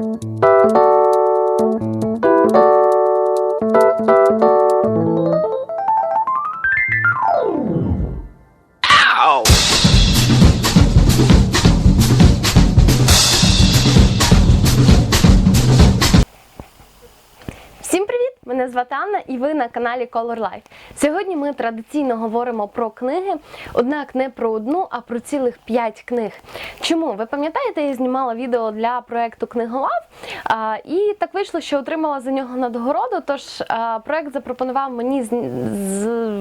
Всім Мене звати Анна і ви на каналі Color Life. Сьогодні ми традиційно говоримо про книги, однак не про одну, а про цілих п'ять книг. Чому? Ви пам'ятаєте, я знімала відео для проекту Книголав, і так вийшло, що отримала за нього надгороду. Тож а, проект запропонував мені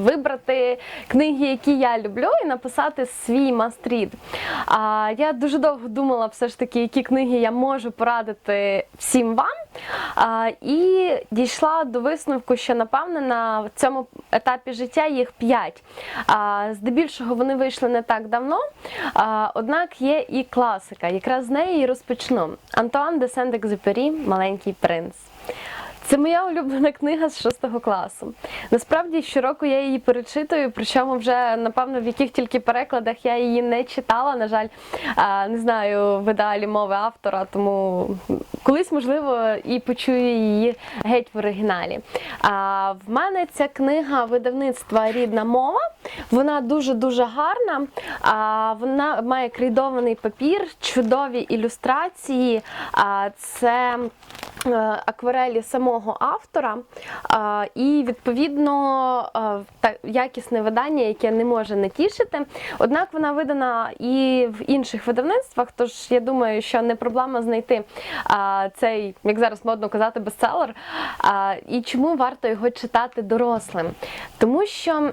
вибрати книги, які я люблю, і написати свій мастрід. Я дуже довго думала, все ж таки, які книги я можу порадити всім вам. І дійшла до висновку, що напевне на цьому етапі життя їх п'ять. Здебільшого вони вийшли не так давно. Однак є і класика. Якраз з неї і розпочну. Антуан де Сент-Екзюпері Маленький принц. Це моя улюблена книга з 6 класу. Насправді щороку я її перечитую, причому вже напевно в яких тільки перекладах я її не читала. На жаль, не знаю в ідеалі мови автора, тому колись можливо і почую її геть в оригіналі. А в мене ця книга видавництва Рідна мова. Вона дуже дуже гарна. Вона має крейдований папір, чудові ілюстрації. Це акварелі самого автора, і відповідно е, якісне видання, яке не може не тішити. Однак вона видана і в інших видавництвах, тож я думаю, що не проблема знайти цей, як зараз модно казати, бестселер. І чому варто його читати дорослим? Тому що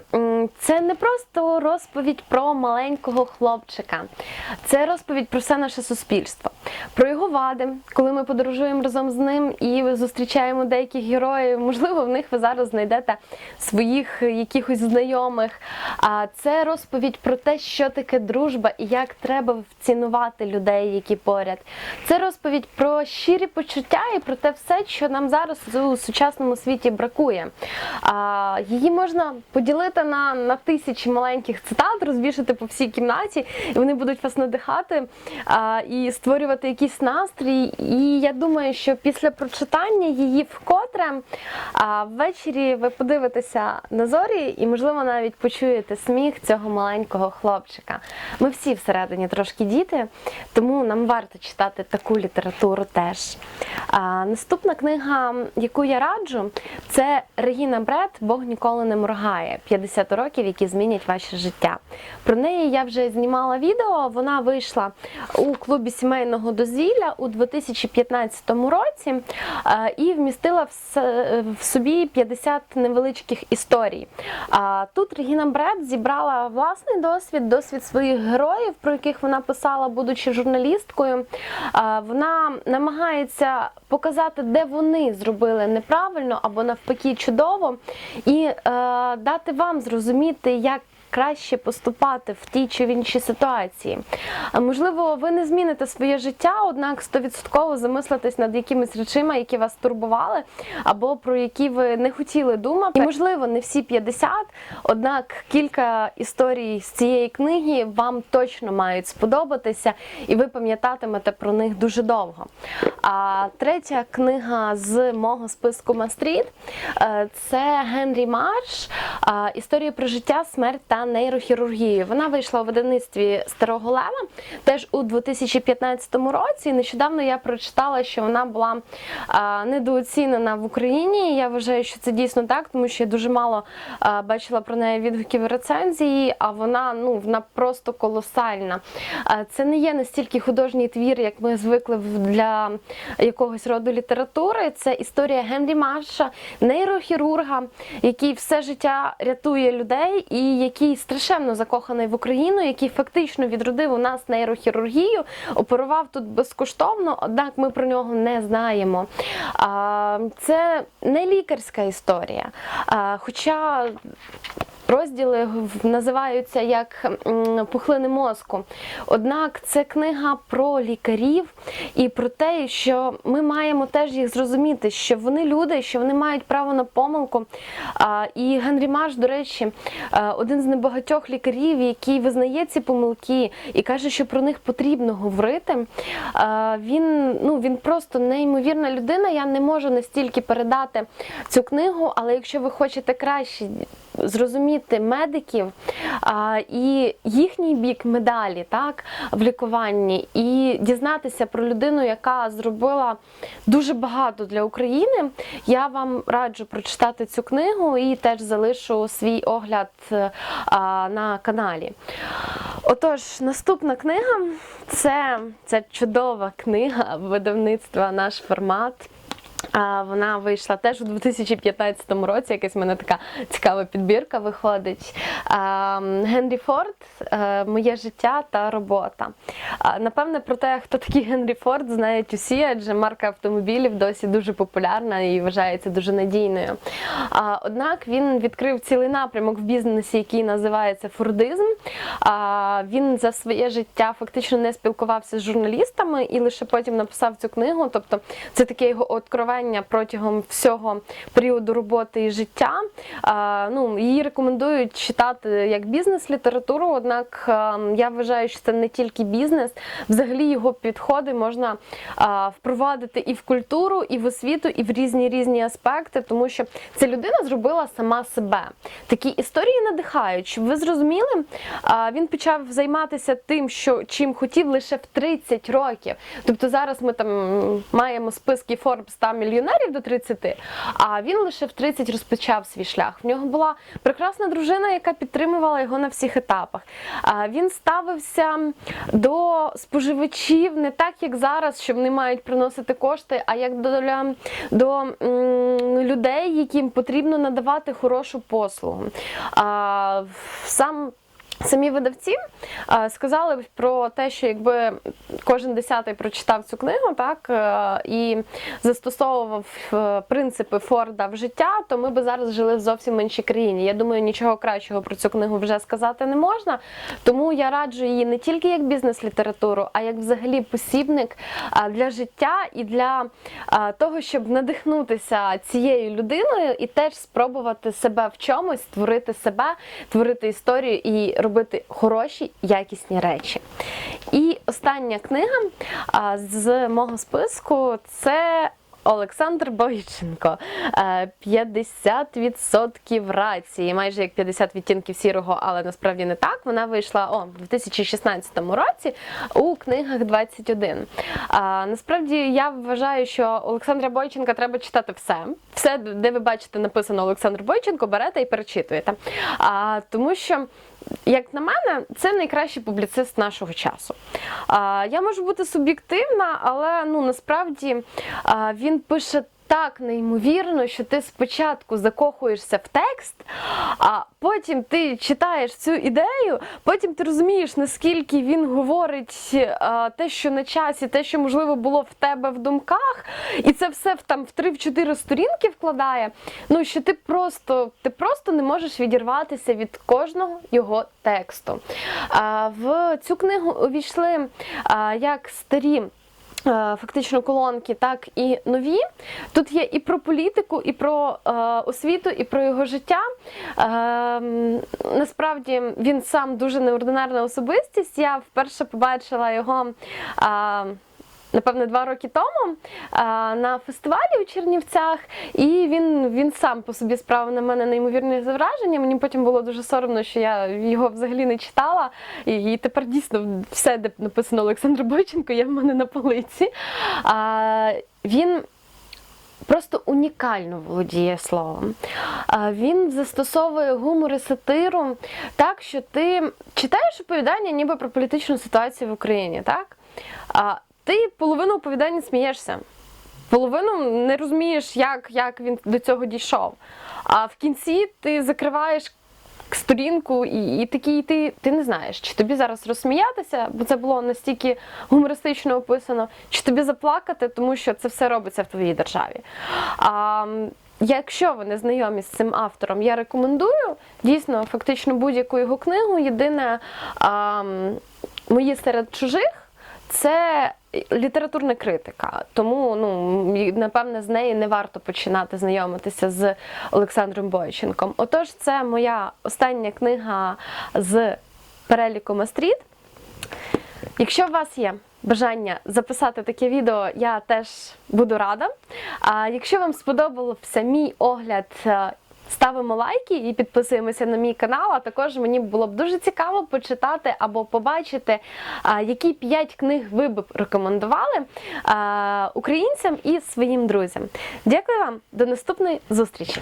це не просто розповідь про маленького хлопчика, це розповідь про все наше суспільство, про його вади, коли ми подорожуємо разом з ним і зустрічаємо деяких героїв. Можливо, в них ви зараз знайдете своїх якихось знайомих. А це розповідь про те, що таке дружба і як треба цінувати людей, які поряд. Це розповідь про щирі почуття і про те все, що нам зараз у сучасному світі бракує. А, її можна поділити на, на тисячі маленьких цитат, розвішати по всій кімнаті, і вони будуть вас надихати а, і створювати якийсь настрій. І я думаю, що після прочитання її вкотре ввечері ви подивитеся на зорі і, можливо, навіть почуєте сміх цього маленького хлопчика. Ми всі всередині трошки діти, тому нам варто читати таку літературу теж. А, наступна книга, яку я раджу, це Регіна Бред Бог ніколи не моргає. 50 років, які змінять ваше життя. Про неї я вже знімала відео. Вона вийшла у клубі сімейного дозвілля у 2015 році е, і вмістила в собі 50 невеличких історій. Тут Регіна Бред зібрала власний досвід, досвід своїх героїв, про яких вона писала, будучи журналісткою. Вона намагається показати, де вони зробили неправильно або навпаки чудово, і е, дати вам зрозуміти, як краще поступати в тій чи в іншій ситуації. Можливо, ви не зміните своє життя, однак 100% замислитесь над якимись речима, які вас турбували, або про які ви не хотіли думати. І можливо, не всі 50, однак кілька історій з цієї книги вам точно мають сподобатися, і ви пам'ятатимете про них дуже довго. А третя книга з мого списку Мастріт е, це Генрі Марш. е, Історія про життя, смерть та нейрохірургію. Вона вийшла у видавництві Старого Лева теж у 2015 році. Нещодавно я прочитала, що вона була недооцінена в Україні. Я вважаю, що це дійсно так, тому що я дуже мало бачила про неї відгуків і рецензії, а вона ну вона просто колосальна. Це не є настільки художній твір, як ми звикли для якогось роду літератури. Це історія Генрі Марша, нейрохірурга, який все життя рятує людей і який страшенно закоханий в Україну, який фактично відродив у нас нейрохірургію, оперував тут безкоштовно, однак ми про нього не знаємо. Це не лікарська історія. Хоча розділи називаються як пухлини мозку. Однак це книга про лікарів і про те, що ми маємо теж їх зрозуміти, що вони люди, що вони мають право на помилку. І Генрі Маш, до речі, е, один з небагатьох лікарів, який визнає ці помилки і каже, що про них потрібно говорити. Е, Він, ну, він просто неймовірна людина. Я не можу настільки передати цю книгу, але якщо ви хочете краще зрозуміти медиків а, і їхній бік медалі так, в лікуванні, і дізнатися про людину, яка зробила дуже багато для України, я вам раджу прочитати цю книгу і теж залишу свій огляд е, а, на каналі. Отож, наступна книга це, це чудова книга видавництва наш формат. Вона вийшла теж у 2015 році. Якась в мене така цікава підбірка виходить. Генрі Форд е, Моє життя та робота. Напевне, про те, хто такий Генрі Форд, знають усі, адже марка автомобілів досі дуже популярна і вважається дуже надійною. Однак він відкрив цілий напрямок в бізнесі, який називається фордизм. Він за своє життя фактично не спілкувався з журналістами і лише потім написав цю книгу. Тобто це таке його откровення протягом всього періоду роботи і життя. Ну, її рекомендують читати як бізнес-літературу, однак я вважаю, що це не тільки бізнес. Взагалі його підходи можна впровадити і в культуру, і в освіту, і в різні різні аспекти, тому що ця людина зробила сама себе. Такі історії надихають, щоб ви зрозуміли, він почав займатися тим, що чим хотів лише в 30 років. Тобто зараз ми там маємо списки Forbes 100 мільйонерів до 30, а він лише в 30 розпочав свій шлях. В нього була прекрасна дружина, яка підтримувала його на всіх етапах. Він ставився до споживачів не так, як зараз, що вони мають приносити кошти, а як до, до людей, яким потрібно надавати хорошу послугу. Сам Самі видавці сказали про те, що якби кожен десятий прочитав цю книгу, так е, і застосовував е, принципи Форда в життя, то ми би зараз жили в зовсім іншій країні. Я думаю, нічого кращого про цю книгу вже сказати не можна. Тому я раджу її не тільки як бізнес-літературу, а як взагалі посібник для життя і для того, щоб надихнутися цією людиною і теж спробувати себе в чомусь, створити себе, творити історію і робити хороші, якісні речі. І остання книга з мого списку це. Олександр Бойченко Е, 50% рації, майже як 50 відтінків сірого, але насправді не так. Вона вийшла о, в 2016 році у книгах 21. А, насправді я вважаю, що Олександра Бойченка треба читати все. Все, де ви бачите написано Олександр Бойченко, берете і перечитуєте. А, тому що як на мене, це найкращий публіцист нашого часу. Я можу бути суб'єктивна, але ну насправді він пише. Так неймовірно, що ти спочатку закохуєшся в текст, а потім ти читаєш цю ідею, потім ти розумієш, наскільки він говорить а, те, що на часі, те, що можливо було в тебе в думках, і це все в там в 3-4 сторінки вкладає. Ну що ти просто, ти просто не можеш відірватися від кожного його тексту. А, в цю книгу увійшли а, як старі. Е, Фактично колонки, так і нові. Тут є і про політику, і про е, освіту, і про його життя. Е, насправді він сам дуже неординарна особистість. Я вперше побачила його. Е, Напевне, два роки тому на фестивалі у Чернівцях, і він, він сам по собі справив на мене неймовірне враження. Мені потім було дуже соромно, що я його взагалі не читала. І, і тепер дійсно все, де написано Олександр Бойченко, є в мене на полиці. А, він просто унікально володіє словом. Він застосовує гумор і сатиру так, що ти читаєш оповідання ніби про політичну ситуацію в Україні, так? Ти половину оповідання смієшся. Половину не розумієш, як, як він до цього дійшов. А в кінці ти закриваєш сторінку і, і такий ти, ти не знаєш, чи тобі зараз розсміятися, бо це було настільки гумористично описано, чи тобі заплакати, тому що це все робиться в твоїй державі. А, Якщо ви не знайомі з цим автором, я рекомендую дійсно фактично будь-яку його книгу. Єдине а, мої серед чужих це літературна критика. Тому ну напевне з неї не варто починати знайомитися з Олександром Бойченком. Отож, це моя остання книга з переліку Мастріт. Якщо у вас є бажання записати таке відео, я теж буду рада. А якщо вам сподобався мій огляд, е, ставимо лайки і підписуємося на мій канал. А також мені було б дуже цікаво почитати або побачити, які п'ять книг ви б рекомендували українцям і своїм друзям. Дякую вам, до наступної зустрічі!